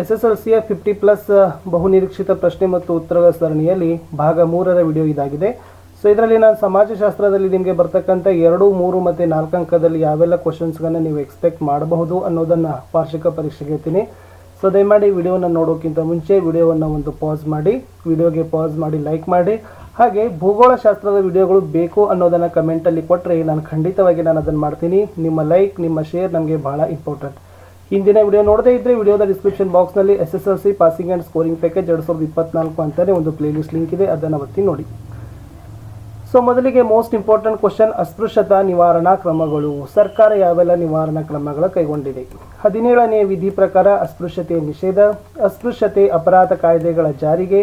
S S L ಸಿಯ fifty plus ಬಹುನಿರೀಕ್ಷಿತ ಪ್ರಶ್ನೆ ಮತ್ತು ಉತ್ತರಗಳ ಸರಣಿಯಲ್ಲಿ ಭಾಗ ಮೂರರ ವಿಡಿಯೋ ಇದಾಗಿದೆ. ಸೊ ಇದರಲ್ಲಿ ನಾನು ಸಮಾಜಶಾಸ್ತ್ರದಲ್ಲಿ ನಿಮಗೆ ಬರ್ತಕ್ಕಂಥ ಎರಡು, ಮೂರು ಮತ್ತು ನಾಲ್ಕು ಅಂಕದಲ್ಲಿ ಯಾವೆಲ್ಲ ಕ್ವಶನ್ಸ್ಗಳನ್ನು ನೀವು ಎಕ್ಸ್ಪೆಕ್ಟ್ ಮಾಡಬಹುದು ಅನ್ನೋದನ್ನು ವಾರ್ಷಿಕ ಪರೀಕ್ಷೆಗೆ ಹೇಳ್ತೀನಿ. ಸೊ ದಯಮಾಡಿ ವಿಡಿಯೋನ ನೋಡೋಕ್ಕಿಂತ ಮುಂಚೆ ವಿಡಿಯೋವನ್ನು ಒಂದು ಪಾಸ್ ಮಾಡಿ ವಿಡಿಯೋಗೆ ಪಾಸ್ ಮಾಡಿ ಲೈಕ್ ಮಾಡಿ. ಹಾಗೆ ಭೂಗೋಳಶಾಸ್ತ್ರದ ವಿಡಿಯೋಗಳು ಬೇಕು ಅನ್ನೋದನ್ನು ಕಮೆಂಟಲ್ಲಿ ಕೊಟ್ಟರೆ ನಾನು ಖಂಡಿತವಾಗಿ ನಾನು ಅದನ್ನು ಮಾಡ್ತೀನಿ. ನಿಮ್ಮ ಲೈಕ್ ನಿಮ್ಮ ಶೇರ್ ನಮಗೆ ಬಹಳ ಇಂಪಾರ್ಟೆಂಟ್ ಹಿಂದಿನ ವಿಡಿಯೋ ನೋಡದೇ ಇದ್ದರೆ ವಿಡಿಯೋದ ಡಿಸ್ಕ್ರಿಪ್ಷನ್ ಬಾಕ್ಸ್ನಲ್ಲಿ S S L C passing and scoring package ಎರಡು ಸಾವಿರದ ಇಪ್ಪತ್ನಾಲ್ಕು ಅಂತಲೇ ಒಂದು ಪ್ಲೇಲಿಸ್ಟ್ ಲಿಂಕ್ ಇದೆ, ಅದನ್ನು ಒತ್ತಿ ನೋಡಿ. ಸೊ ಮೊದಲಿಗೆ ಮೋಸ್ಟ್ ಇಂಪಾರ್ಟೆಂಟ್ ಕ್ವಶನ್ ಅಸ್ಪೃಶ್ಯತಾ ನಿವಾರಣಾ ಕ್ರಮಗಳು. ಸರ್ಕಾರ ಯಾವೆಲ್ಲ ನಿವಾರಣಾ ಕ್ರಮಗಳ ಕೈಗೊಂಡಿದೆ? ಹದಿನೇಳನೇ ವಿಧಿ ಪ್ರಕಾರ ಅಸ್ಪೃಶ್ಯತೆ ನಿಷೇಧ, ಅಸ್ಪೃಶ್ಯತೆ ಅಪರಾಧ ಕಾಯ್ದೆಗಳ ಜಾರಿಗೆ,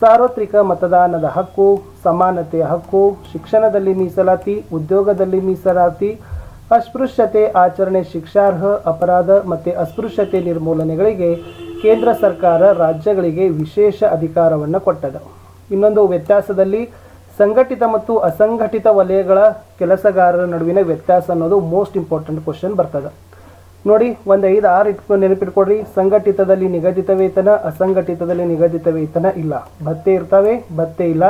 ಸಾರ್ವತ್ರಿಕ ಮತದಾನದ ಹಕ್ಕು, ಸಮಾನತೆಯ ಹಕ್ಕು, ಶಿಕ್ಷಣದಲ್ಲಿ ಮೀಸಲಾತಿ, ಉದ್ಯೋಗದಲ್ಲಿ ಮೀಸಲಾತಿ ಅಸ್ಪೃಶ್ಯತೆ ಆಚರಣೆ ಶಿಕ್ಷಾರ್ಹ, ಅಪರಾಧ ಮತ್ತು ಅಸ್ಪೃಶ್ಯತೆ ನಿರ್ಮೂಲನೆಗಳಿಗೆ ಕೇಂದ್ರ ಸರ್ಕಾರ ರಾಜ್ಯಗಳಿಗೆ ವಿಶೇಷ ಅಧಿಕಾರವನ್ನು ಕೊಟ್ಟದ. ಇನ್ನೊಂದು ವ್ಯತ್ಯಾಸದಲ್ಲಿ ಸಂಘಟಿತ ಮತ್ತು ಅಸಂಘಟಿತ ವಲಯಗಳ ಕೆಲಸಗಾರರ ನಡುವಿನ ವ್ಯತ್ಯಾಸ ಅನ್ನೋದು ಮೋಸ್ಟ್ ಇಂಪಾರ್ಟೆಂಟ್ ಕ್ವಶನ್ ಬರ್ತದೆ. ನೋಡಿ, ಒಂದು ಐದು, ಆರು ಇಟ್ಕೊಂಡು ನೆನಪಿಟ್ಕೊಡ್ರಿ ಸಂಘಟಿತದಲ್ಲಿ ನಿಗದಿತ ವೇತನ, ಅಸಂಘಟಿತದಲ್ಲಿ ನಿಗದಿತ ವೇತನ ಇಲ್ಲ. ಭತ್ತೆ ಇರ್ತವೆ, ಭತ್ತೆ ಇಲ್ಲ.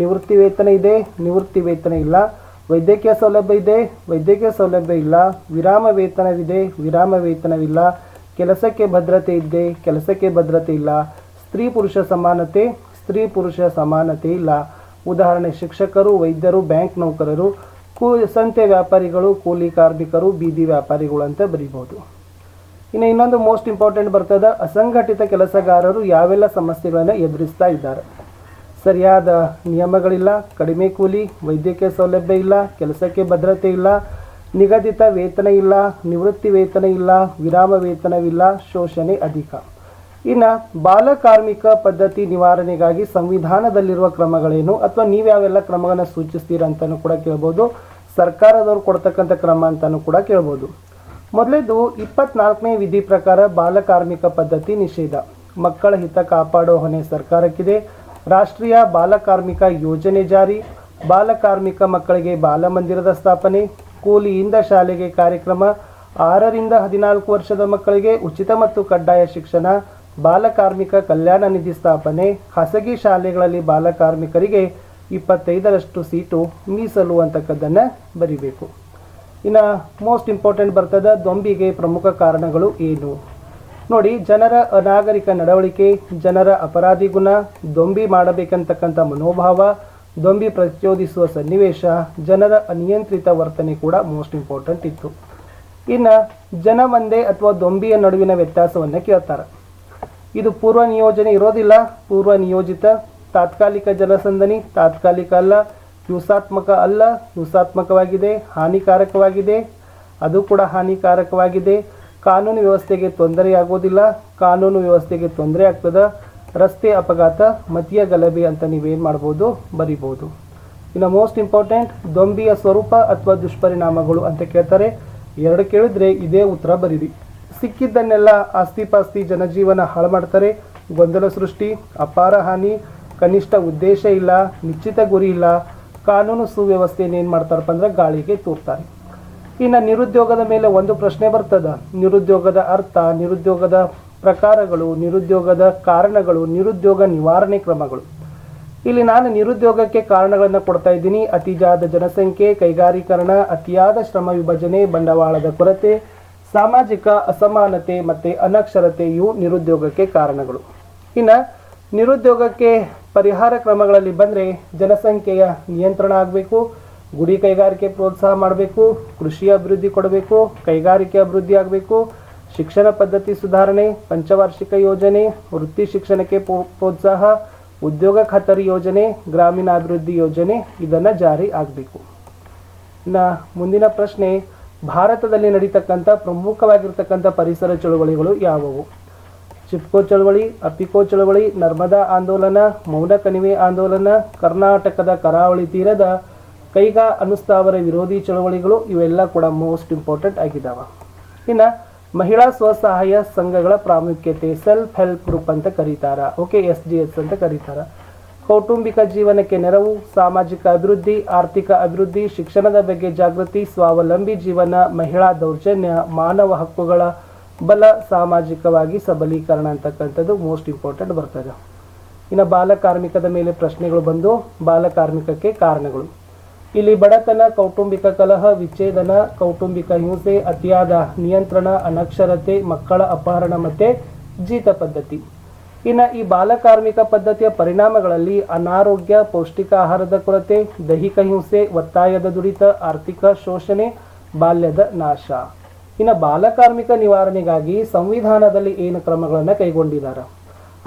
ನಿವೃತ್ತಿ ವೇತನ ಇದೆ, ನಿವೃತ್ತಿ ವೇತನ ಇಲ್ಲ. ವೈದ್ಯಕೀಯ ಸೌಲಭ್ಯ ಇದೆ, ವೈದ್ಯಕೀಯ ಸೌಲಭ್ಯ ಇಲ್ಲ, ವಿರಾಮ ವೇತನವಿದೆ, ವಿರಾಮ ವೇತನವಿಲ್ಲ, ಕೆಲಸಕ್ಕೆ ಭದ್ರತೆ ಇದೆ, ಕೆಲಸಕ್ಕೆ ಭದ್ರತೆ ಇಲ್ಲ, ಸ್ತ್ರೀ ಪುರುಷ ಸಮಾನತೆ, ಸ್ತ್ರೀ ಪುರುಷ ಸಮಾನತೆ ಇಲ್ಲ. ಉದಾಹರಣೆ, ಶಿಕ್ಷಕರು, ವೈದ್ಯರು, ಬ್ಯಾಂಕ್ ನೌಕರರು, ಕೂ, ಸಂತೆ ವ್ಯಾಪಾರಿಗಳು, ಕೂಲಿ ಕಾರ್ಮಿಕರು, ಬೀದಿ ವ್ಯಾಪಾರಿಗಳು ಅಂತ ಬರೀಬಹುದು. ಇನ್ನು ಇನ್ನೊಂದು ಮೋಸ್ಟ್ ಇಂಪಾರ್ಟೆಂಟ್ ಬರ್ತದ, ಅಸಂಘಟಿತ ಕೆಲಸಗಾರರು ಯಾವೆಲ್ಲ ಸಮಸ್ಯೆಗಳನ್ನು ಎದುರಿಸ್ತಾ ಇದ್ದಾರೆ. ಸರಿಯಾದ ನಿಯಮಗಳಿಲ್ಲ, ಕಡಿಮೆ ಕೂಲಿ, ವೈದ್ಯಕೀಯ ಸೌಲಭ್ಯ ಇಲ್ಲ, ಕೆಲಸಕ್ಕೆ ಭದ್ರತೆ ಇಲ್ಲ, ನಿಗದಿತ ವೇತನ ಇಲ್ಲ, ನಿವೃತ್ತಿ ವೇತನ ಇಲ್ಲ, ವಿರಾಮ ವೇತನವಿಲ್ಲ, ಶೋಷಣೆ ಅಧಿಕ. ಇನ್ನು ಬಾಲಕಾರ್ಮಿಕ ಪದ್ಧತಿ ನಿವಾರಣೆಗಾಗಿ ಸಂವಿಧಾನದಲ್ಲಿರುವ ಕ್ರಮಗಳೇನು? ಅಥವಾ ನೀವ್ಯಾವೆಲ್ಲ ಕ್ರಮಗಳನ್ನು ಸೂಚಿಸ್ತೀರಾ ಅಂತಲೂ ಕೂಡ ಕೇಳ್ಬೋದು. ಸರ್ಕಾರದವ್ರು ಕೊಡ್ತಕ್ಕಂಥ ಕ್ರಮ ಅಂತಲೂ ಕೂಡ ಕೇಳ್ಬೋದು. ಮೊದಲೇದು ಇಪ್ಪತ್ನಾಲ್ಕನೇ ವಿಧಿ ಪ್ರಕಾರ ಬಾಲಕಾರ್ಮಿಕ ಪದ್ಧತಿ ನಿಷೇಧ. ಮಕ್ಕಳ ಹಿತ ಕಾಪಾಡೋ ಹೊಣೆ ಸರ್ಕಾರಕ್ಕಿದೆ. ರಾಷ್ಟ್ರೀಯ ಬಾಲಕಾರ್ಮಿಕ ಯೋಜನೆ ಜಾರಿ. ಬಾಲಕಾರ್ಮಿಕ ಮಕ್ಕಳಿಗೆ ಬಾಲಮಂದಿರದ ಸ್ಥಾಪನೆ. ಕೂಲಿಯಿಂದ ಶಾಲೆಗೆ ಕಾರ್ಯಕ್ರಮ. ಆರರಿಂದ ಹದಿನಾಲ್ಕು ವರ್ಷದ ಮಕ್ಕಳಿಗೆ ಉಚಿತ ಮತ್ತು ಕಡ್ಡಾಯ ಶಿಕ್ಷಣ. ಬಾಲಕಾರ್ಮಿಕ ಕಲ್ಯಾಣ ನಿಧಿ ಸ್ಥಾಪನೆ. ಖಾಸಗಿ ಶಾಲೆಗಳಲ್ಲಿ ಬಾಲಕಾರ್ಮಿಕರಿಗೆ ಇಪ್ಪತ್ತೈದರಷ್ಟು ಸೀಟು ಮೀಸಲು ಅಂತಕ್ಕದ್ದನ್ನು ಬರಿಬೇಕು. ಇನ್ನು ಮೋಸ್ಟ್ ಇಂಪಾರ್ಟೆಂಟ್ ಬರ್ತದ ದೊಂಬಿಗೆ ಪ್ರಮುಖ ಕಾರಣಗಳು ಏನು? ನೋಡಿ, ಜನರ ಅನಾಗರಿಕ ನಡವಳಿಕೆ, ಜನರ ಅಪರಾಧಿ ಗುಣ, ದೊಂಬಿ ಮಾಡಬೇಕಂತಕ್ಕಂಥ ಮನೋಭಾವ, ದೊಂಬಿ ಪ್ರಚೋದಿಸುವ ಸನ್ನಿವೇಶ, ಜನರ ಅನಿಯಂತ್ರಿತ ವರ್ತನೆ ಕೂಡ ಮೋಸ್ಟ್ ಇಂಪಾರ್ಟೆಂಟ್ ಇತ್ತು. ಇನ್ನು, ಜನ ಮಂದೆ ಅಥವಾ ದೊಂಬಿಯ ನಡುವಿನ ವ್ಯತ್ಯಾಸವನ್ನು ಕೇಳ್ತಾರೆ. ಇದು ಪೂರ್ವ ನಿಯೋಜನೆ ಇರೋದಿಲ್ಲ, ಪೂರ್ವ ನಿಯೋಜಿತ, ತಾತ್ಕಾಲಿಕ ಜನಸಂದಣಿ, ತಾತ್ಕಾಲಿಕ ಅಲ್ಲ ಹಿಂಸಾತ್ಮಕ ಅಲ್ಲ ಹಿಂಸಾತ್ಮಕವಾಗಿದೆ ಹಾನಿಕಾರಕವಾಗಿದೆ, ಅದು ಕೂಡ ಹಾನಿಕಾರಕವಾಗಿದೆ. ಕಾನೂನು ವ್ಯವಸ್ಥೆಗೆ ತೊಂದರೆಯಾಗೋದಿಲ್ಲ ಕಾನೂನು ವ್ಯವಸ್ಥೆಗೆ ತೊಂದರೆ ಆಗ್ತದ, ರಸ್ತೆ ಅಪಘಾತ ಮತೀಯ ಗಲಭೆ ಅಂತ ನೀವೇನು ಮಾಡ್ಬೋದು, ಬರಿಬೋದು. ಇನ್ನು ಮೋಸ್ಟ್ ಇಂಪಾರ್ಟೆಂಟ್ ದೊಂಬಿಯ ಸ್ವರೂಪ ಅಥವಾ ದುಷ್ಪರಿಣಾಮಗಳು ಅಂತ ಕೇಳ್ತಾರೆ. ಎರಡು ಕೇಳಿದ್ರೆ ಇದೇ ಉತ್ತರ ಬರೀರಿ. ಸಿಕ್ಕಿದ್ದನ್ನೆಲ್ಲ ಆಸ್ತಿ ಪಾಸ್ತಿ ಜನಜೀವನ ಹಾಳು ಮಾಡ್ತಾರೆ. ಗೊಂದಲ ಸೃಷ್ಟಿ, ಅಪಾರ ಹಾನಿ, ಕನಿಷ್ಠ ಉದ್ದೇಶ ಇಲ್ಲ, ನಿಶ್ಚಿತ ಗುರಿ ಇಲ್ಲ. ಕಾನೂನು ಸುವ್ಯವಸ್ಥೆಯನ್ನು ಏನು ಮಾಡ್ತಾರಪ್ಪ ಅಂದ್ರೆ ಗಾಳಿಗೆ ತೂರ್ತಾರೆ. ಇನ್ನು ನಿರುದ್ಯೋಗದ ಮೇಲೆ ಒಂದು ಪ್ರಶ್ನೆ ಬರ್ತದ. ನಿರುದ್ಯೋಗದ ಅರ್ಥ, ನಿರುದ್ಯೋಗದ ಪ್ರಕಾರಗಳು, ನಿರುದ್ಯೋಗದ ಕಾರಣಗಳು, ನಿರುದ್ಯೋಗ ನಿವಾರಣೆ ಕ್ರಮಗಳು. ಇಲ್ಲಿ ನಾನು ನಿರುದ್ಯೋಗಕ್ಕೆ ಕಾರಣಗಳನ್ನು ಕೊಡ್ತಾ ಇದ್ದೀನಿ. ಅತಿಯಾದ ಜನಸಂಖ್ಯೆ, ಕೈಗಾರೀಕರಣ, ಅತಿಯಾದ ಶ್ರಮ ವಿಭಜನೆ, ಬಂಡವಾಳದ ಕೊರತೆ, ಸಾಮಾಜಿಕ ಅಸಮಾನತೆ ಮತ್ತು ಅನಕ್ಷರತೆ ಇವು ನಿರುದ್ಯೋಗಕ್ಕೆ ಕಾರಣಗಳು. ಇನ್ನು ನಿರುದ್ಯೋಗಕ್ಕೆ ಪರಿಹಾರ ಕ್ರಮಗಳಲ್ಲಿ ಬಂದರೆ ಜನಸಂಖ್ಯೆಯ ನಿಯಂತ್ರಣ ಆಗಬೇಕು. ಗುಡಿ ಕೈಗಾರಿಕೆ ಪ್ರೋತ್ಸಾಹ ಮಾಡಬೇಕು, ಕೃಷಿ ಅಭಿವೃದ್ಧಿ ಕೊಡಬೇಕು, ಕೈಗಾರಿಕೆ ಅಭಿವೃದ್ಧಿ ಆಗಬೇಕು, ಶಿಕ್ಷಣ ಪದ್ಧತಿ ಸುಧಾರಣೆ, ಪಂಚವಾರ್ಷಿಕ ಯೋಜನೆ, ವೃತ್ತಿ ಶಿಕ್ಷಣಕ್ಕೆ ಪ್ರೋತ್ಸಾಹ, ಉದ್ಯೋಗ ಖಾತರಿ ಯೋಜನೆ, ಗ್ರಾಮೀಣಾಭಿವೃದ್ಧಿ ಯೋಜನೆ ಇದನ್ನು ಜಾರಿ ಆಗಬೇಕು. ಇನ್ನು ಮುಂದಿನ ಪ್ರಶ್ನೆ, ಭಾರತದಲ್ಲಿ ನಡೀತಕ್ಕಂಥ ಪ್ರಮುಖವಾಗಿರ್ತಕ್ಕಂಥ ಪರಿಸರ ಚಳುವಳಿಗಳು ಯಾವುವು? ಚಿಪ್ಕೋ ಚಳುವಳಿ, ಅಪಿಕೋ ಚಳುವಳಿ, ನರ್ಮದಾ ಆಂದೋಲನ, ಮೌನ ಕಣಿವೆ ಆಂದೋಲನ, ಕರ್ನಾಟಕದ ಕರಾವಳಿ ತೀರದ ಕೈಗಾ ಅನುಸ್ಥಾವರ ವಿರೋಧಿ ಚಳವಳಿಗಳು ಇವೆಲ್ಲ ಕೂಡ ಮೋಸ್ಟ್ ಇಂಪಾರ್ಟೆಂಟ್ ಆಗಿದ್ದಾವೆ ಇನ್ನು ಮಹಿಳಾ ಸ್ವಸಹಾಯ ಸಂಘಗಳ ಪ್ರಾಮುಖ್ಯತೆ ಸೆಲ್ಫ್ ಹೆಲ್ಪ್ ಗ್ರೂಪ್ ಅಂತ ಕರೀತಾರ. ಓಕೆ ಎಸ್ ಜಿ ಎಸ್ ಅಂತ ಕರೀತಾರ. ಕೌಟುಂಬಿಕ ಜೀವನಕ್ಕೆ ನೆರವು, ಸಾಮಾಜಿಕ ಅಭಿವೃದ್ಧಿ, ಆರ್ಥಿಕ ಅಭಿವೃದ್ಧಿ, ಶಿಕ್ಷಣದ ಬಗ್ಗೆ ಜಾಗೃತಿ, ಸ್ವಾವಲಂಬಿ ಜೀವನ, ಮಹಿಳಾ ದೌರ್ಜನ್ಯ, ಮಾನವ ಹಕ್ಕುಗಳ ಬಲ, ಸಾಮಾಜಿಕವಾಗಿ ಸಬಲೀಕರಣ ಅಂತಕ್ಕಂಥದ್ದು ಮೋಸ್ಟ್ ಇಂಪಾರ್ಟೆಂಟ್ ಬರ್ತದೆ. ಇನ್ನು ಬಾಲಕಾರ್ಮಿಕದ ಮೇಲೆ ಪ್ರಶ್ನೆಗಳು ಬಂದು ಬಾಲಕಾರ್ಮಿಕಕ್ಕೆ ಕಾರಣಗಳು. ಇಲ್ಲಿ ಬಡತನ, ಕೌಟುಂಬಿಕ ಕಲಹ, ವಿಚ್ಛೇದನ, ಕೌಟುಂಬಿಕ ಹಿಂಸೆ, ಅತಿಯಾದ ನಿಯಂತ್ರಣ, ಅನಕ್ಷರತೆ, ಮಕ್ಕಳ ಅಪಹರಣ ಮತ್ತೆ ಜೀತ ಪದ್ಧತಿ. ಇನ್ನು ಈ ಬಾಲಕಾರ್ಮಿಕ ಪದ್ಧತಿಯ ಪರಿಣಾಮಗಳಲ್ಲಿ ಅನಾರೋಗ್ಯ ಪೌಷ್ಟಿಕ ಆಹಾರದ ಕೊರತೆ, ದೈಹಿಕ ಹಿಂಸೆ, ಒತ್ತಾಯದ ದುರಿತ ಆರ್ಥಿಕ ಶೋಷಣೆ, ಬಾಲ್ಯದ ನಾಶ. ಇನ್ನು ಬಾಲಕಾರ್ಮಿಕ ನಿವಾರಣೆಗಾಗಿ ಸಂವಿಧಾನದಲ್ಲಿ ಏನು ಕ್ರಮಗಳನ್ನು ಕೈಗೊಂಡಿದ್ದಾರೆ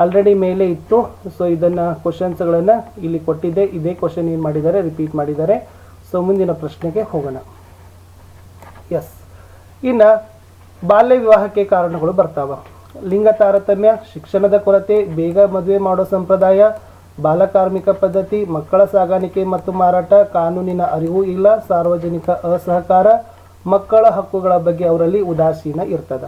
ಆಲ್ರೆಡಿ ಮೇಲೆ ಇತ್ತು ಸೊ ಇದನ್ನು ಕ್ವಶನ್ಸ್ಗಳನ್ನು ಇಲ್ಲಿ ಕೊಟ್ಟಿದ್ದೆ. ಇದೇ ಕ್ವಶನ್ ಏನು ಮಾಡಿದ್ದಾರೆ ರಿಪೀಟ್ ಮಾಡಿದ್ದಾರೆ. ಸೊ ಮುಂದಿನ ಪ್ರಶ್ನೆಗೆ ಹೋಗೋಣ. ಎಸ್ ಇನ್ನು ಬಾಲ್ಯ ವಿವಾಹಕ್ಕೆ ಕಾರಣಗಳು ಬರ್ತಾವ. ಲಿಂಗ ತಾರತಮ್ಯ, ಶಿಕ್ಷಣದ ಕೊರತೆ, ಬೇಗ ಮದುವೆ ಮಾಡೋ ಸಂಪ್ರದಾಯ ಬಾಲಕಾರ್ಮಿಕ ಪದ್ಧತಿ, ಮಕ್ಕಳ ಸಾಗಾಣಿಕೆ ಮತ್ತು ಮಾರಾಟ, ಕಾನೂನಿನ ಅರಿವು ಇಲ್ಲ, ಸಾರ್ವಜನಿಕ ಅಸಹಕಾರ, ಮಕ್ಕಳ ಹಕ್ಕುಗಳ ಬಗ್ಗೆ ಅವರಲ್ಲಿ ಉದಾಸೀನ ಇರ್ತದ.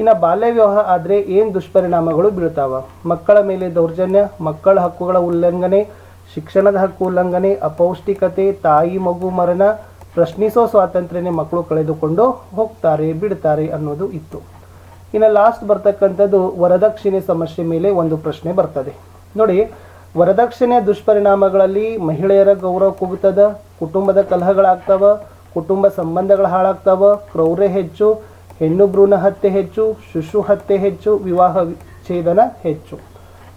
ಇನ್ನು ಬಾಲ್ಯ ವಿವಾಹ ಆದರೆ ಏನು ದುಷ್ಪರಿಣಾಮಗಳು ಬೀಳ್ತಾವ? ಮಕ್ಕಳ ಮೇಲೆ ದೌರ್ಜನ್ಯ, ಮಕ್ಕಳ ಹಕ್ಕುಗಳ ಉಲ್ಲಂಘನೆ, ಶಿಕ್ಷಣದ ಹಕ್ಕು ಉಲ್ಲಂಘನೆ, ಅಪೌಷ್ಟಿಕತೆ, ತಾಯಿ ಮಗು ಮರಣ, ಪ್ರಶ್ನಿಸೋ ಸ್ವಾತಂತ್ರ್ಯನೇ ಮಕ್ಕಳು ಕಳೆದುಕೊಂಡು ಹೋಗ್ತಾರೆ, ಬಿಡ್ತಾರೆ ಅನ್ನೋದು ಇತ್ತು. ಇನ್ನು ಲಾಸ್ಟ್ ಬರ್ತಕ್ಕಂಥದ್ದು ವರದಕ್ಷಿಣೆ ಸಮಸ್ಯೆ ಮೇಲೆ ಒಂದು ಪ್ರಶ್ನೆ ಬರ್ತದೆ. ನೋಡಿ, ವರದಕ್ಷಿಣೆ ದುಷ್ಪರಿಣಾಮಗಳಲ್ಲಿ ಮಹಿಳೆಯರ ಗೌರವ ಕುಗ್ತದ, ಕುಟುಂಬದ ಕಲಹಗಳಾಗ್ತವ, ಕುಟುಂಬ ಸಂಬಂಧಗಳು ಹಾಳಾಗ್ತವ, ಕ್ರೌರ್ಯ ಹೆಚ್ಚು ಹೆಣ್ಣು ಭ್ರೂಣ ಹತ್ಯೆ ಹೆಚ್ಚು, ಶಿಶು ಹತ್ಯೆ ಹೆಚ್ಚು, ವಿವಾಹ ಛೇದನ ಹೆಚ್ಚು.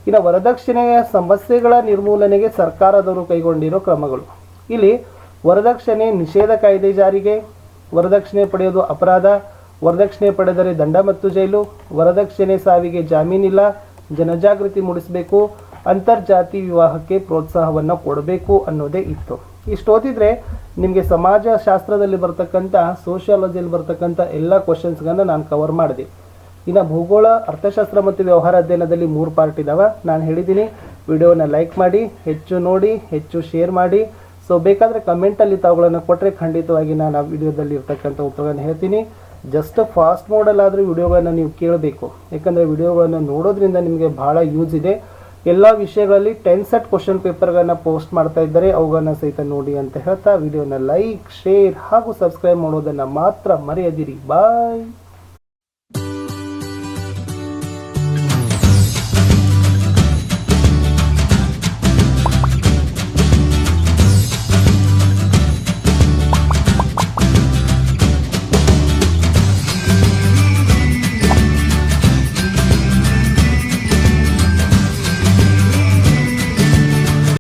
ಇನ್ನು ವರದಕ್ಷಿಣೆಯ ಸಮಸ್ಯೆಗಳ ನಿರ್ಮೂಲನೆಗೆ ಸರ್ಕಾರದವರು ಕೈಗೊಂಡಿರೋ ಕ್ರಮಗಳು. ಇಲ್ಲಿ ವರದಕ್ಷಿಣೆ ನಿಷೇಧ ಕಾಯ್ದೆ ಜಾರಿಗೆ, ವರದಕ್ಷಿಣೆ ಪಡೆಯೋದು ಅಪರಾಧ, ವರದಕ್ಷಿಣೆ ಪಡೆದರೆ ದಂಡ ಮತ್ತು ಜೈಲು, ವರದಕ್ಷಿಣೆ ಸಾವಿಗೆ ಜಾಮೀನಿಲ್ಲ, ಜನಜಾಗೃತಿ ಮೂಡಿಸಬೇಕು, ಅಂತರ್ಜಾತಿ ವಿವಾಹಕ್ಕೆ ಪ್ರೋತ್ಸಾಹವನ್ನು ಕೊಡಬೇಕು ಅನ್ನೋದೇ ಇತ್ತು. ಇಷ್ಟು ಓದಿದ್ರೆ ನಿಮಗೆ ಸಮಾಜಶಾಸ್ತ್ರದಲ್ಲಿ ಬರ್ತಕ್ಕಂಥ ಸೋಷಿಯಾಲಜಿಯಲ್ಲಿ ಬರ್ತಕ್ಕಂಥ ಎಲ್ಲ ಕ್ವಶನ್ಸ್ಗಳನ್ನು ನಾನು ಕವರ್ ಮಾಡಿದೆ. ಇನ್ನು ಭೂಗೋಳ, ಅರ್ಥಶಾಸ್ತ್ರ ಮತ್ತು ವ್ಯವಹಾರ ಅಧ್ಯಯನದಲ್ಲಿ ಮೂರು ಪಾರ್ಟ್ ಇದಾವೆ. ನಾನು ಹೇಳಿದ್ದೀನಿ ವಿಡಿಯೋನ ಲೈಕ್ ಮಾಡಿ, ಹೆಚ್ಚು ನೋಡಿ, ಹೆಚ್ಚು ಶೇರ್ ಮಾಡಿ. ಸೊ ಬೇಕಾದರೆ ಕಮೆಂಟಲ್ಲಿ ತಾವುಗಳನ್ನು ಕೊಟ್ಟರೆ ಖಂಡಿತವಾಗಿ ನಾನು ಆ ವಿಡಿಯೋದಲ್ಲಿ ಇರ್ತಕ್ಕಂಥ ಉತ್ತರಗಳನ್ನು ಹೇಳ್ತೀನಿ. ಜಸ್ಟ್ ಫಾಸ್ಟ್ ಮೋಡಲ್ಲಾದರೂ ವಿಡಿಯೋಗಳನ್ನು ನೀವು ಕೇಳಬೇಕು. ಯಾಕಂದರೆ ವಿಡಿಯೋಗಳನ್ನು ನೋಡೋದ್ರಿಂದ ನಿಮಗೆ ಭಾಳ ಯೂಸ್ ಇದೆ. ಎಲ್ಲ ವಿಷಯಗಳಲ್ಲಿ ಟೆನ್ ಸೆಟ್ ಕ್ವಶನ್ ಪೇಪರ್ಗಳನ್ನು ಪೋಸ್ಟ್ ಮಾಡ್ತಾ ಇದ್ದಾರೆ ಅವುಗಳನ್ನ ಸಹಿತ ನೋಡಿ ಅಂತ ಹೇಳ್ತಾ ವಿಡಿಯೋನ ಲೈಕ್ ಶೇರ್ ಹಾಗೂ ಸಬ್ಸ್ಕ್ರೈಬ್ ಮಾಡೋದನ್ನು ಮಾತ್ರ ಮರೆಯದಿರಿ. ಬಾಯ್